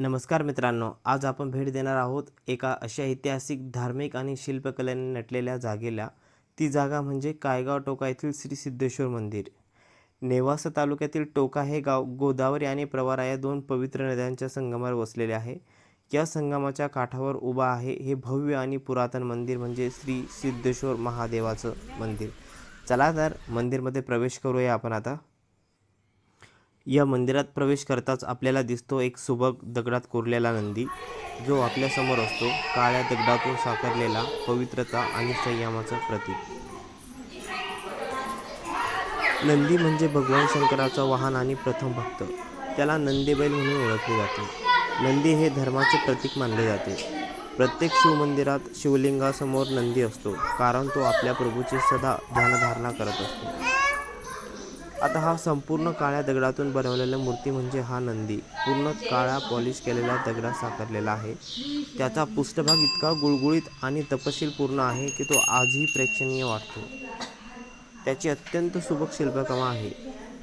नमस्कार मित्रांनो आज आपण भेट देणार आहोत एका अशा ऐतिहासिक धार्मिक आणि शिल्पकलेने नटलेल्या जागेला. ती जागा म्हणजे कायगाव टोका येथील श्री सिद्धेश्वर मंदिर. नेवासा तालुक्यातील टोका हे गाव गोदावरी आणि प्रवारा या दोन पवित्र नद्यांच्या संगमावर वसलेले आहे. या संगमाच्या काठावर उभा आहे हे भव्य आणि पुरातन मंदिर म्हणजे श्री सिद्धेश्वर महादेवाचं मंदिर. चला तर मंदिरमध्ये प्रवेश करूया आपण आता. या मंदिरात प्रवेश करताच आपल्याला दिसतो एक सुबक दगडात कोरलेला नंदी. जो आपल्यासमोर असतो काळ्या दगडातून साकारलेला पवित्रता आणि संयमाचं प्रतीक. नंदी म्हणजे भगवान शंकराचा वाहन आणि प्रथम भक्त. त्याला नंदीबैल म्हणून ओळखले जाते. नंदी हे धर्माचे प्रतीक मानले जाते. प्रत्येक शिवमंदिरात शिवलिंगासमोर नंदी असतो कारण तो आपल्या प्रभूची सदा ध्यानधारणा करत असतो. आता हा संपूर्ण काळ्या दगडातून बनवलेला मूर्ती म्हणजे हा नंदी. पूर्ण काळा पॉलिश केलेल्या दगडात साकारलेला आहे. त्याचा पृष्ठभाग इतका गुळगुळीत आणि तपशीलपूर्ण आहे की तो आजही प्रेक्षणीय वाटतो. त्याची अत्यंत सुबक शिल्पकमा आहे.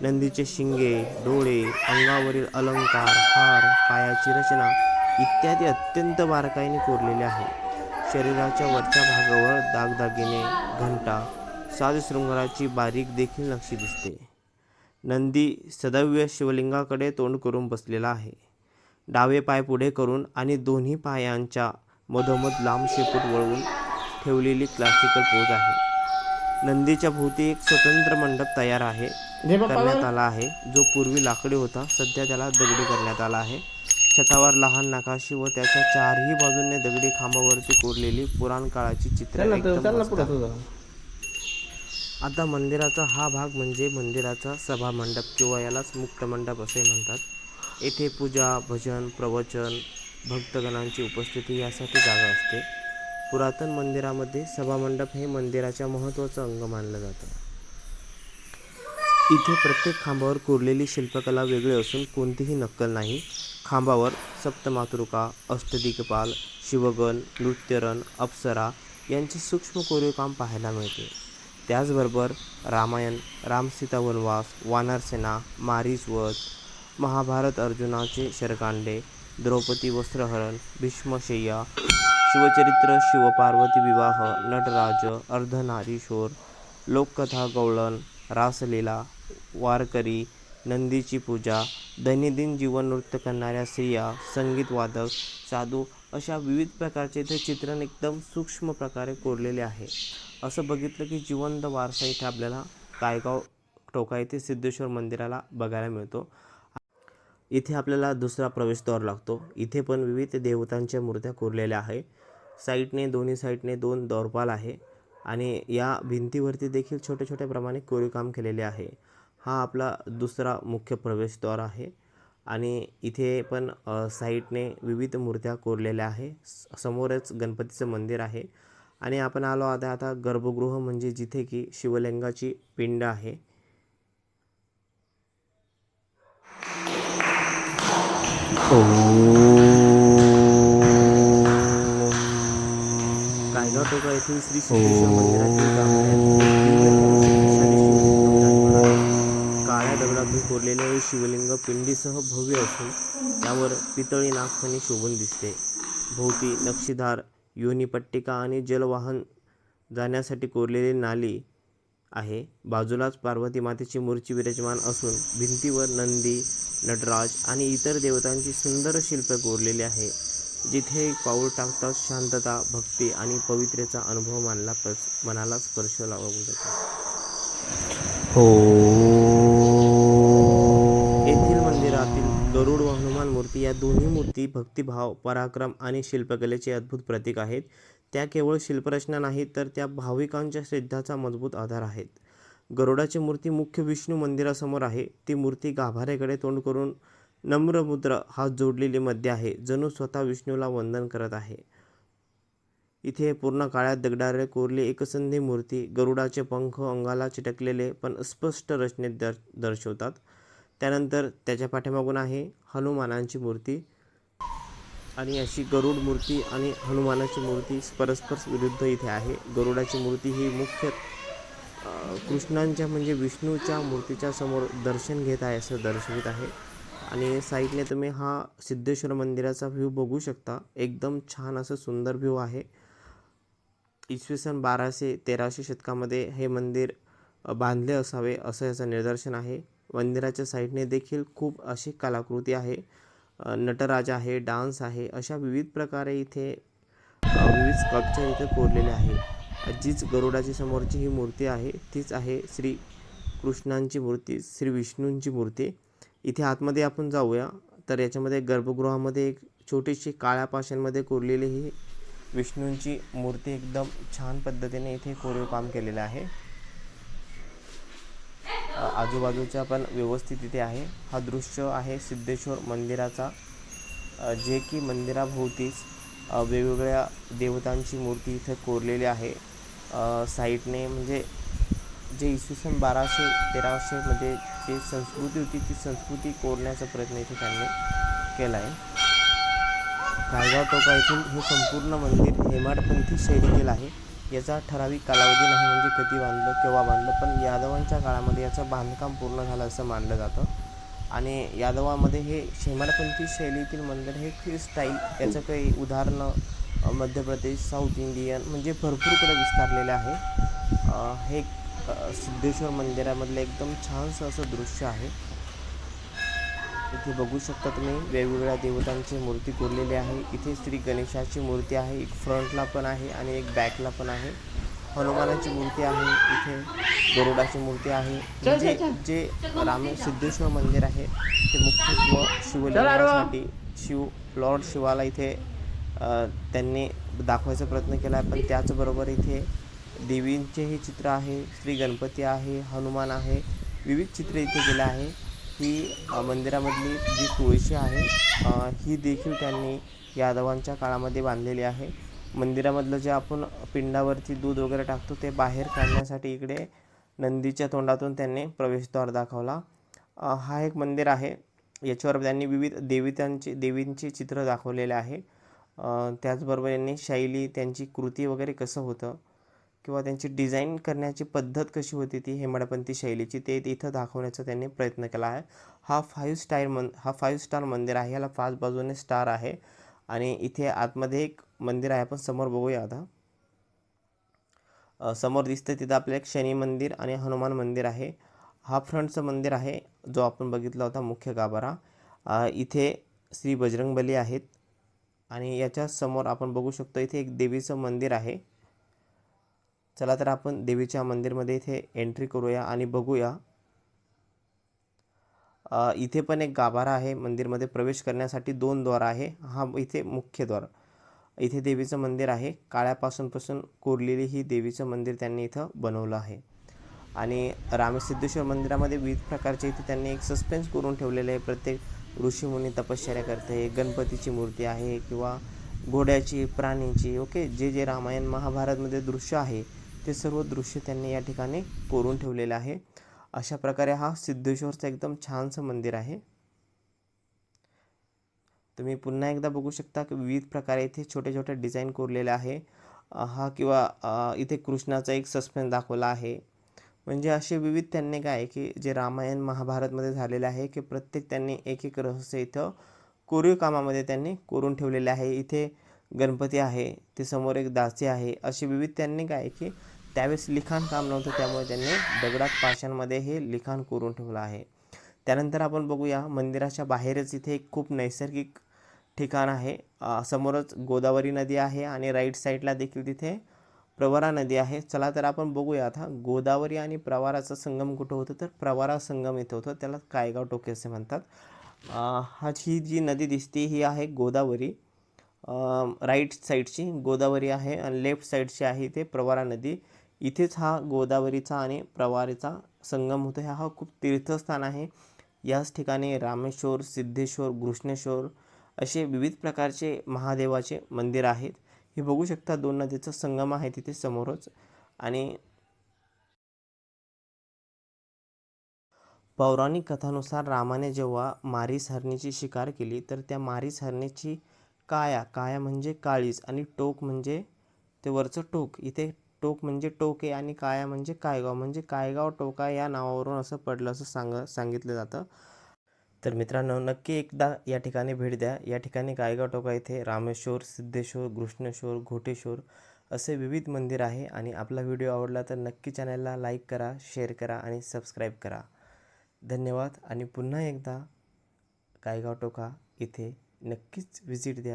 नंदीचे शिंगे डोळे अंगावरील अलंकार हार पायाची रचना इत्यादी अत्यंत बारकाईने कोरलेले आहे. शरीराच्या वरच्या भागावर दागदागिने घंटा साजशृंगाराची बारीक देखील नक्षी दिसते. नंदी सदैव शिवलिंगाकडे तोंड करून बसलेला आहे. डावे पाय पुढे करून आणि दोन्ही पायांच्या मधोमध लांब शेपूट वळवून ठेवलेली क्लासिकल पोज आहे. नंदीच्या भोवती एक स्वतंत्र मंडप तयार आहे. करण्यात आला आहे. जो पूर्वी लाकडी होता सध्या त्याला दगडी करण्यात आला आहे. छतावर लहान नकाशी व त्याच्या चारही बाजूने दगडी खांबावरती कोरलेली पुराण काळाची चित्रे आता मंदिराचा हा भाग म्हणजे मंदिराचा सभा मंडप किंवा यालाच मुक्त मंडप असे म्हणतात. येथे पूजा भजन प्रवचन भक्तगणांची उपस्थिती यासाठी जागा असते. पुरातन मंदिरामध्ये सभामंडप हे मंदिराच्या महत्त्वाचं अंग मानलं जातं. इथे प्रत्येक खांबावर कोरलेली शिल्पकला वेगळी असून कोणतीही नक्कल नाही. खांबावर सप्तमातृका अष्टदिग्पाल शिवगण नृत्यरण अप्सरा यांचे सूक्ष्म कोरीवकाम पाहायला मिळते. त्याचबरोबर रामायण रामसीता वनवास वानरसेना मारीचवध महाभारत अर्जुनाचे शरकांडे द्रौपदी वस्त्रहरण भीष्मशय्या शिवचरित्र शिवपार्वती विवाह नटराज अर्धनारीशोर लोककथा गवळण रासलीला वारकरी नंदीची पूजा दैनंदिन जीवन नृत्य करणाऱ्या स्त्रिया संगीतवादक साधू अशा विविध प्रकारचे ते चित्रण एकदम सूक्ष्म प्रकारे कोरलेले आहे. असं बघितलं की जिवंत वारसा इथे आपल्याला कायगाव टोका येथे सिद्धेश्वर मंदिराला बघायला मिळतो. इथे आपल्याला दुसरा प्रवेशद्वार लागतो. इथे पण विविध देवतांच्या मूर्त्या कोरलेल्या आहे. साईडने दोन्ही साईडने दोन दौरपाल आहे आणि या भिंतीवरती देखील छोट्या छोट्या प्रमाणे कोरीवकाम केलेले आहे. हा आपला दुसरा मुख्य प्रवेशद्वार आहे आणि इथे पण साईडने विविध मूर्त्या कोरलेल्या आहे. स- समोरच गणपतीचं मंदिर आहे. आणि आपण आलो आता आता गर्भगृह म्हणजे जिथे की शिवलिंगाची पिंड आहे. कायगाव टोका येथील श्री सिद्धेश्वर मंदिरातील शिवलिंग काळ्या दगडातून कोरलेले हे शिवलिंग पिंडीसह भव्य असून त्यावर पितळी नागफणी शोभून दिसते. भोवती नक्षीदार योनीपट्टिका आणि जलवाहन जाण्यासाठी कोरलेली नाली आहे. बाजूलाच पार्वती मातेची मूर्ती विराजमान असून भिंतीवर नंदी नटराज आणि इतर देवतांची सुंदर शिल्पे कोरलेली आहे जिथे एक पाऊल टाकताच शांतता भक्ती आणि पवित्रेचा अनुभव मानला मनाला स्पर्श लावून जातो हो. या दोन्ही मूर्ती भक्तिभाव पराक्रम आणि शिल्पकलेचे अद्भुत प्रतीक आहेत. त्या केवळ शिल्परचना नाहीत तर त्या भाविकांच्या श्रद्धाचा मजबूत आधार आहेत. गरुडाची मूर्ती मुख्य विष्णू मंदिरासमोर आहे. ती मूर्ती गाभाऱ्याकडे तोंड करून नम्रमुद्र हा हात जोडलेली मध्ये आहे जणू स्वतः विष्णूला वंदन करत आहे. इथे पूर्ण काळ्यात दगडारे कोरली एकसंधी मूर्ती गरुडाचे पंख अंगाला चिटकलेले पण स्पष्ट रचनेत दर दर्शवतात. त्यानंतर त्याच्या पाठीमागून आहे हनुमानांची मूर्ती. आणि अशी गरुड मूर्ती आणि हनुमानाची मूर्ती परस्पर विरुद्ध इथे आहे. गरुडाची मूर्ती ही मुख्य कृष्णांच्या म्हणजे विष्णूच्या मूर्तीच्या समोर दर्शन घेत आहे असं दर्शवित आहे. आणि साईडने तुम्ही हा सिद्धेश्वर मंदिराचा व्ह्यू बघू शकता. एकदम छान असं सुंदर व्ह्यू आहे. इसवी सन बाराशे तेराशे शतकामध्ये हे मंदिर बांधले असावे असं याचं निदर्शन आहे. मंदिराच्या साईडने देखील खूप अशी कलाकृती आहे. नटराज आहे डान्स आहे अशा विविध प्रकारे इथे विविध स्कल्पचर इथे कोरलेले आहे जीच गरुडाची समोरची ही मूर्ती आहे. तीच आहे श्री कृष्णांची मूर्ती श्री विष्णूंची मूर्ती. इथे आतमध्ये आपण जाऊया. तर याच्यामध्ये गर्भगृहामध्ये एक छोटीशी काळ्या पाशांमध्ये कोरलेली ही विष्णूंची मूर्ती एकदम छान पद्धतीने इथे कोरीव काम केलेलं आहे. आजूबाजूच्या पण व्यवस्थित इथे आहे. हा दृश्य आहे सिद्धेश्वर मंदिराचा. जे की मंदिराभोवतीच वेगवेगळ्या देवतांची मूर्ती इथे कोरलेली आहे. साईटने साईडने म्हणजे जे इसवी सन बाराशे तेराशेमध्ये जे संस्कृती होती ती संस्कृती कोरण्याचा प्रयत्न इथे त्यांनी केला आहे काळगाव टोका येथील हे संपूर्ण मंदिर हेमाडपंथी शैलीतील आहे. याचा ठराविक कालावधी नाही म्हणजे कधी बांधलं केव्हा बांधलं पण यादवांच्या काळामध्ये याचं बांधकाम पूर्ण झालं असं मानलं जातं. आणि यादवामध्ये हे हेमाडपंथी शैलीतील मंदिर हे फ्री स्टाईल याचं काही उदाहरणं मध्य प्रदेश साऊथ इंडियन म्हणजे भरपूरकडे विस्तारलेलं आहे. हे सिद्धेश्वर मंदिरामधलं एकदम छानसं असं दृश्य आहे. इथे बघू शकता तुम्ही वेगवेगळ्या देवतांची मूर्ती कोरलेली आहे. इथे श्री गणेशाची मूर्ती आहे एक फ्रंटला पण आहे आणि एक बॅकला पण आहे. हनुमानाची मूर्ती आहे इथे गरुडाची मूर्ती आहे. म्हणजे जे राम सिद्धेश्वर मंदिर आहे ते मुख्यत्व शिवलिंगासाठी शिव लॉर्ड शिवाला इथे त्यांनी दाखवायचा प्रयत्न केला आहे. पण त्याचबरोबर इथे देवींचेही चित्र आहे श्री गणपती आहे हनुमान आहे विविध चित्रे इथे केले आहे. ही मंदिरामधली जी तुळशी आहे ही देखील त्यांनी यादवांच्या काळामध्ये बांधलेली आहे. मंदिरामधलं जे आपण पिंडावरती दूध वगैरे टाकतो ते बाहेर काढण्यासाठी इकडे नंदीच्या तोंडातून त्यांनी प्रवेशद्वार दाखवला. हा एक मंदिर आहे. याच्यावर त्यांनी विविध देवतांची देवींची चित्र दाखवलेले आहे. त्याचबरोबर यांनी शैली त्यांची कृती वगैरे कसं होतं किंवा त्यांची डिझाईन करण्याची पद्धत कशी होती ती हेमाडपंथी शैलीची ते इथं दाखवण्याचा त्यांनी प्रयत्न केला आहे. हा फाईव्ह स्टार मन हा फाईव्ह स्टार मंदिर आहे. याला पाच बाजूने स्टार आहे. आणि इथे आतमध्ये एक मंदिर आहे. आपण समोर बघूया आता. समोर दिसतं तिथं आपलं एक शनी मंदिर आणि हनुमान मंदिर आहे. हा फ्रंटचं मंदिर आहे जो आपण बघितला होता मुख्य गाभारा. इथे श्री बजरंगबली आहेत. आणि याच्या समोर आपण बघू शकतो इथे एक देवीचं मंदिर आहे. चला तर आपण देवीच्या मंदिरमध्ये इथे एंट्री करूया आणि बघूया. इथे पण एक गाभारा आहे. मंदिरमध्ये प्रवेश करण्यासाठी दोन द्वार आहे. हा इथे मुख्य द्वार. इथे देवीचं मंदिर आहे. काळ्यापासूनपासून कोरलेली ही देवीचं मंदिर त्यांनी इथं बनवलं आहे. आणि रामसिद्धेश्वर मंदिरामध्ये विविध प्रकारचे इथे त्यांनी एक सस्पेन्स करून ठेवलेले आहे. प्रत्येक ऋषीमुनी तपश्चर्या करते. गणपतीची मूर्ती आहे किंवा घोड्याची प्राणीची ओके? जे जे रामायण महाभारतमध्ये दृश्य आहे ते सर्व दृश्य त्यांनी या ठिकाणी कोरून ठेवलेलं आहे. अशा प्रकारे हा सिद्धेश्वरचं एकदम छानसं मंदिर आहे. तुम्ही पुन्हा एकदा बघू शकता की विविध प्रकारे इथे छोटे छोटे डिझाईन कोरलेले आहे. हा किंवा इथे कृष्णाचा एक सस्पेन्स दाखवला आहे. म्हणजे असे विविध त्यांनी काय आहे की जे रामायण महाभारतमध्ये झालेले आहे की प्रत्येक त्यांनी एक एक रहस्य इथं कोरीव कामामध्ये त्यांनी कोरून ठेवलेले आहे. इथे गणपती आहे ते समोर एक दासी आहे. असे विविध त्यांनी काय आहे की त्यावेळेस लिखाण काम नव्हतं त्यामुळे त्यांनी दगडात पाषाणमध्ये हे लिखाण करून ठेवलं आहे. त्यानंतर आपण बघूया मंदिराच्या बाहेरच इथे एक खूप नैसर्गिक ठिकाण आहे. समोरच गोदावरी नदी आहे आणि राईट साईडला देखील तिथे प्रवरा नदी आहे. चला तर आपण बघूया आता गोदावरी आणि प्रवाराचा संगम कुठं होतं? तर प्रवारा संगम इथं होतं. त्याला कायगाव टोके असे म्हणतात. हा ही जी नदी दिसते ही आहे गोदावरी. राईट साईडची गोदावरी आहे आणि लेफ्ट साईडची आहे इथे प्रवारा नदी. इथेच हा गोदावरीचा आणि प्रवारीचा संगम होतो. हा हा खूप तीर्थस्थान आहे. याच ठिकाणी रामेश्वर सिद्धेश्वर घृष्णेश्वर असे विविध प्रकारचे महादेवाचे मंदिर आहेत. हे बघू शकता दोन नदीचा संगम आहे तिथे समोरच. आणि पौराणिक कथानुसार रामाने जेव्हा मारीस हरणीची शिकार केली तर त्या मारीस हरणीची काया काया म्हणजे काळीज आणि टोक म्हणजे ते वरचं टोक. इथे टोक म्हणजे टोके आणि काया म्हणजे कायगाव. म्हणजे कायगाव टोका या नावावरून असं पडलं असं सांग सांगितलं जातं. तर मित्रांनो नक्की एकदा या ठिकाणी भेट द्या. या ठिकाणी कायगाव टोका इथे रामेश्वर सिद्धेश्वर कृष्णेश्वर घोटेश्वर असे विविध मंदिर आहे आणि आपला व्हिडिओ आवडला तर नक्की चॅनलला लाईक करा शेअर करा आणि सबस्क्राईब करा. धन्यवाद आणि पुन्हा एकदा कायगाव टोका इथे नक्कीच व्हिजिट द्या.